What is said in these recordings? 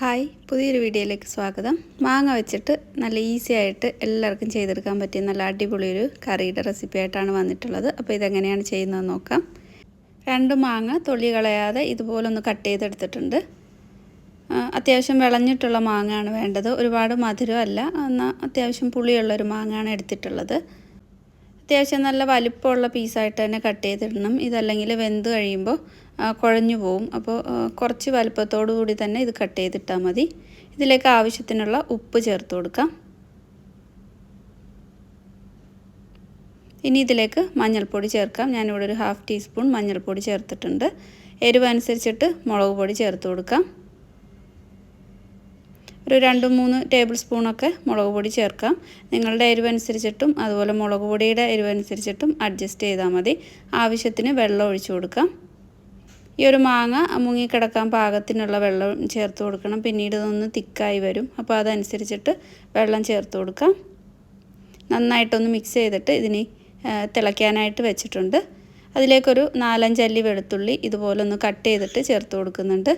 Hi പുതിയൊരു വീഡിയോയിലേക്ക് സ്വാഗതം. മാങ്ങ വെച്ചിട്ട് നല്ല ഈസി ആയിട്ട് എല്ലാവർക്കും ചെയ്തെടുക്കാൻ പറ്റിയ നല്ല അടിപൊളിയൊരു കറിയുടെ റെസിപ്പി ആയിട്ടാണ് വന്നിട്ടുള്ളത്. അപ്പോൾ ഇതെങ്ങനെയാണ് ചെയ്യുന്നത് നോക്കാം. രണ്ട് മാങ്ങ തൊലി കളയാതെ ഇതുപോലെ ഒന്ന് കട്ട് ചെയ്തെടുത്തിട്ടുണ്ട്. അത്യാവശ്യം വിളഞ്ഞിട്ടുള്ള മാങ്ങയാണ് വേണ്ടത്. ഒരുപാട് മധുരമല്ല എന്നാൽ അത്യാവശ്യം പുളിയുള്ളൊരു മാങ്ങയാണ് എടുത്തിട്ടുള്ളത്. അത്യാവശ്യം നല്ല വലിപ്പമുള്ള പീസായിട്ട് തന്നെ കട്ട് ചെയ്തിടണം. ഇതല്ലെങ്കിൽ വെന്ത് കഴിയുമ്പോൾ കുഴഞ്ഞു പോവും. അപ്പോൾ കുറച്ച് വലുപ്പത്തോടു കൂടി തന്നെ ഇത് കട്ട് ചെയ്തിട്ടാൽ മതി. ഇതിലേക്ക് ആവശ്യത്തിനുള്ള ഉപ്പ് ചേർത്ത് കൊടുക്കാം. ഇനി ഇതിലേക്ക് മഞ്ഞൾപ്പൊടി ചേർക്കാം. ഞാനിവിടെ ഒരു ഹാഫ് ടീസ്പൂൺ മഞ്ഞൾപ്പൊടി ചേർത്തിട്ടുണ്ട്. എരിവ് അനുസരിച്ചിട്ട് മുളക് പൊടി ചേർത്ത് കൊടുക്കാം. ഒരു രണ്ട് മൂന്ന് ടേബിൾ സ്പൂണൊക്കെ മുളക് പൊടി ചേർക്കാം. നിങ്ങളുടെ എരിവനുസരിച്ചിട്ടും അതുപോലെ മുളക് പൊടിയുടെ എരിവനുസരിച്ചിട്ടും അഡ്ജസ്റ്റ് ചെയ്താൽ മതി. ആവശ്യത്തിന് വെള്ളം ഒഴിച്ചു കൊടുക്കാം. ഈ ഒരു മാങ്ങ മുങ്ങിക്കിടക്കാൻ പാകത്തിനുള്ള വെള്ളം ചേർത്ത് കൊടുക്കണം. പിന്നീട് ഇതൊന്ന് തിക്കായി വരും. അപ്പോൾ അതനുസരിച്ചിട്ട് വെള്ളം ചേർത്ത് കൊടുക്കാം. നന്നായിട്ടൊന്ന് മിക്സ് ചെയ്തിട്ട് ഇതിന് തിളയ്ക്കാനായിട്ട് വെച്ചിട്ടുണ്ട്. അതിലേക്കൊരു നാലഞ്ചല്ലി വെളുത്തുള്ളി ഇതുപോലെ ഒന്ന് കട്ട് ചെയ്തിട്ട് ചേർത്ത് കൊടുക്കുന്നുണ്ട്.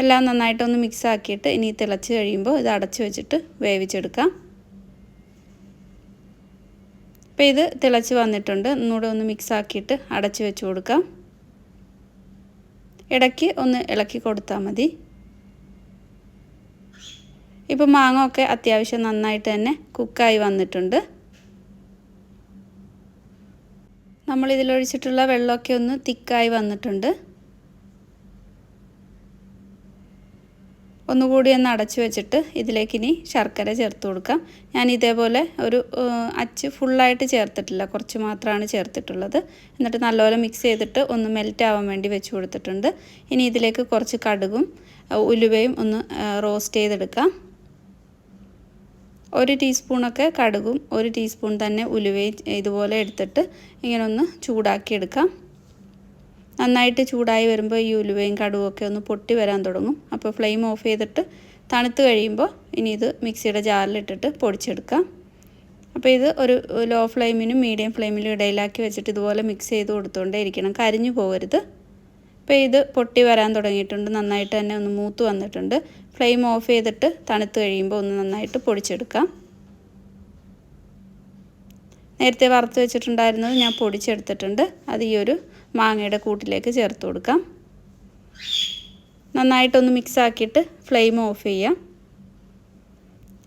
എല്ലാം നന്നായിട്ടൊന്ന് മിക്സ് ആക്കിയിട്ട് ഇനി തിളച്ച് കഴിയുമ്പോൾ ഇത് അടച്ചു വെച്ചിട്ട് വേവിച്ചെടുക്കാം. അപ്പോൾ ഇത് തിളച്ച് വന്നിട്ടുണ്ട്. ഒന്നുകൂടെ ഒന്ന് മിക്സ് ആക്കിയിട്ട് അടച്ചു വെച്ച് കൊടുക്കാം. ഇടയ്ക്ക് ഒന്ന് ഇളക്കി കൊടുത്താൽ മതി. ഇപ്പോൾ മാങ്ങ ഒക്കെ അത്യാവശ്യം നന്നായിട്ട് തന്നെ കുക്കായി വന്നിട്ടുണ്ട്. നമ്മൾ ഇതിലൊഴിച്ചിട്ടുള്ള വെള്ളമൊക്കെ ഒന്ന് തിക്കായി വന്നിട്ടുണ്ട്. ഒന്നുകൂടി ഒന്ന് അടച്ചു വെച്ചിട്ട് ഇതിലേക്ക് ഇനി ശർക്കര ചേർത്ത് കൊടുക്കാം. ഞാൻ ഇതേപോലെ ഒരു അച്ച് ഫുള്ളായിട്ട് ചേർത്തിട്ടില്ല. കുറച്ച് മാത്രമാണ് ചേർത്തിട്ടുള്ളത്. എന്നിട്ട് നല്ലപോലെ മിക്സ് ചെയ്തിട്ട് ഒന്ന് മെൽറ്റ് ആവാൻ വേണ്ടി വെച്ച് കൊടുത്തിട്ടുണ്ട്. ഇനി ഇതിലേക്ക് കുറച്ച് കടുകും ഉലുവയും ഒന്ന് റോസ്റ്റ് ചെയ്തെടുക്കാം. ഒരു ടീസ്പൂണൊക്കെ കടുകും ഒരു ടീസ്പൂൺ തന്നെ ഉലുവയും ഇതുപോലെ എടുത്തിട്ട് ഇങ്ങനെ ഒന്ന് ചൂടാക്കിയെടുക്കാം. നന്നായിട്ട് ചൂടായി വരുമ്പോൾ ഈ ഉലുവയും കടുവൊക്കെ ഒന്ന് പൊട്ടി വരാൻ തുടങ്ങും. അപ്പോൾ ഫ്ലെയിം ഓഫ് ചെയ്തിട്ട് തണുത്ത് കഴിയുമ്പോൾ ഇനി ഇത് മിക്സിയുടെ ജാറിലിട്ടിട്ട് പൊടിച്ചെടുക്കാം. അപ്പോൾ ഇത് ഒരു ലോ ഫ്ലെയിമിനും മീഡിയം ഫ്ലെയിമിനും ഇടയിലാക്കി വെച്ചിട്ട് ഇതുപോലെ മിക്സ് ചെയ്ത് കൊടുത്തുകൊണ്ടേ ഇരിക്കണം. കരിഞ്ഞു പോകരുത്. അപ്പോൾ ഇത് പൊട്ടി വരാൻ തുടങ്ങിയിട്ടുണ്ട്. നന്നായിട്ട് തന്നെ ഒന്ന് മൂത്ത് വന്നിട്ടുണ്ട്. ഫ്ലെയിം ഓഫ് ചെയ്തിട്ട് തണുത്ത് കഴിയുമ്പോൾ ഒന്ന് നന്നായിട്ട് പൊടിച്ചെടുക്കാം. നേരത്തെ വറുത്ത് വെച്ചിട്ടുണ്ടായിരുന്നത് ഞാൻ പൊടിച്ചെടുത്തിട്ടുണ്ട്. അത് ഈ ഒരു മാങ്ങയുടെ കൂട്ടിലേക്ക് ചേർത്ത് കൊടുക്കാം. നന്നായിട്ടൊന്ന് മിക്സ് ആക്കിയിട്ട് ഫ്ലെയിം ഓഫ് ചെയ്യാം.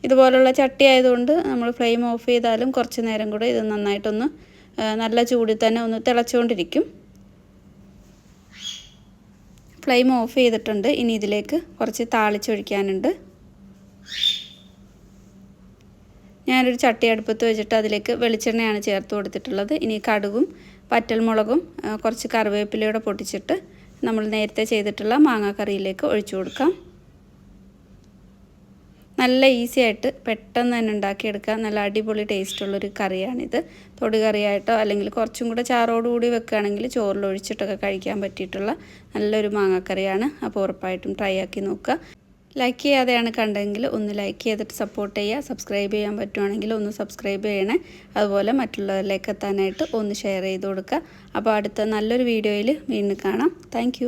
ഇതുപോലുള്ള ചട്ടി ആയതുകൊണ്ട് നമ്മൾ ഫ്ലെയിം ഓഫ് ചെയ്താലും കുറച്ച് നേരം കൂടെ ഇത് നന്നായിട്ടൊന്ന് നല്ല ചൂടിൽ തന്നെ ഒന്ന് തിളച്ചുകൊണ്ടിരിക്കും. ഫ്ലെയിം ഓഫ് ചെയ്തിട്ടുണ്ട്. ഇനി ഇതിലേക്ക് കുറച്ച് താളിച്ചൊഴിക്കാനുണ്ട്. ഞാനൊരു ചട്ടി അടുപ്പത്ത് വെച്ചിട്ട് അതിലേക്ക് വെളിച്ചെണ്ണയാണ് ചേർത്ത് കൊടുത്തിട്ടുള്ളത്. ഇനി കടുകും വറ്റൽമുളകും കുറച്ച് കറിവേപ്പിലയോടെ പൊട്ടിച്ചിട്ട് നമ്മൾ നേരത്തെ ചെയ്തിട്ടുള്ള മാങ്ങാക്കറിയിലേക്ക് ഒഴിച്ചു കൊടുക്കാം. നല്ല ഈസി ആയിട്ട് പെട്ടെന്ന് തന്നെ ഉണ്ടാക്കിയെടുക്കാം നല്ല അടിപൊളി ടേസ്റ്റുള്ളൊരു കറിയാണിത്. തൊടി കറിയായിട്ടോ അല്ലെങ്കിൽ കുറച്ചും കൂടെ ചാറോടുകൂടി വെക്കുകയാണെങ്കിൽ ചോറിലൊഴിച്ചിട്ടൊക്കെ കഴിക്കാൻ പറ്റിയിട്ടുള്ള നല്ലൊരു മാങ്ങാക്കറിയാണ്. അപ്പോൾ ഉറപ്പായിട്ടും ട്രൈ ആക്കി നോക്കുക. ലൈക്ക് ചെയ്യാതെയാണ് കണ്ടതെങ്കിൽ ഒന്ന് ലൈക്ക് ചെയ്തിട്ട് സപ്പോർട്ട് ചെയ്യുക. സബ്സ്ക്രൈബ് ചെയ്യാൻ പറ്റുവാണെങ്കിൽ ഒന്ന് സബ്സ്ക്രൈബ് ചെയ്യണേ. അതുപോലെ മറ്റുള്ളവരിലേക്ക് എത്താനായിട്ട് ഒന്ന് ഷെയർ ചെയ്ത് കൊടുക്കുക. അപ്പോൾ അടുത്ത നല്ലൊരു വീഡിയോയിൽ വീണ്ടും കാണാം. താങ്ക്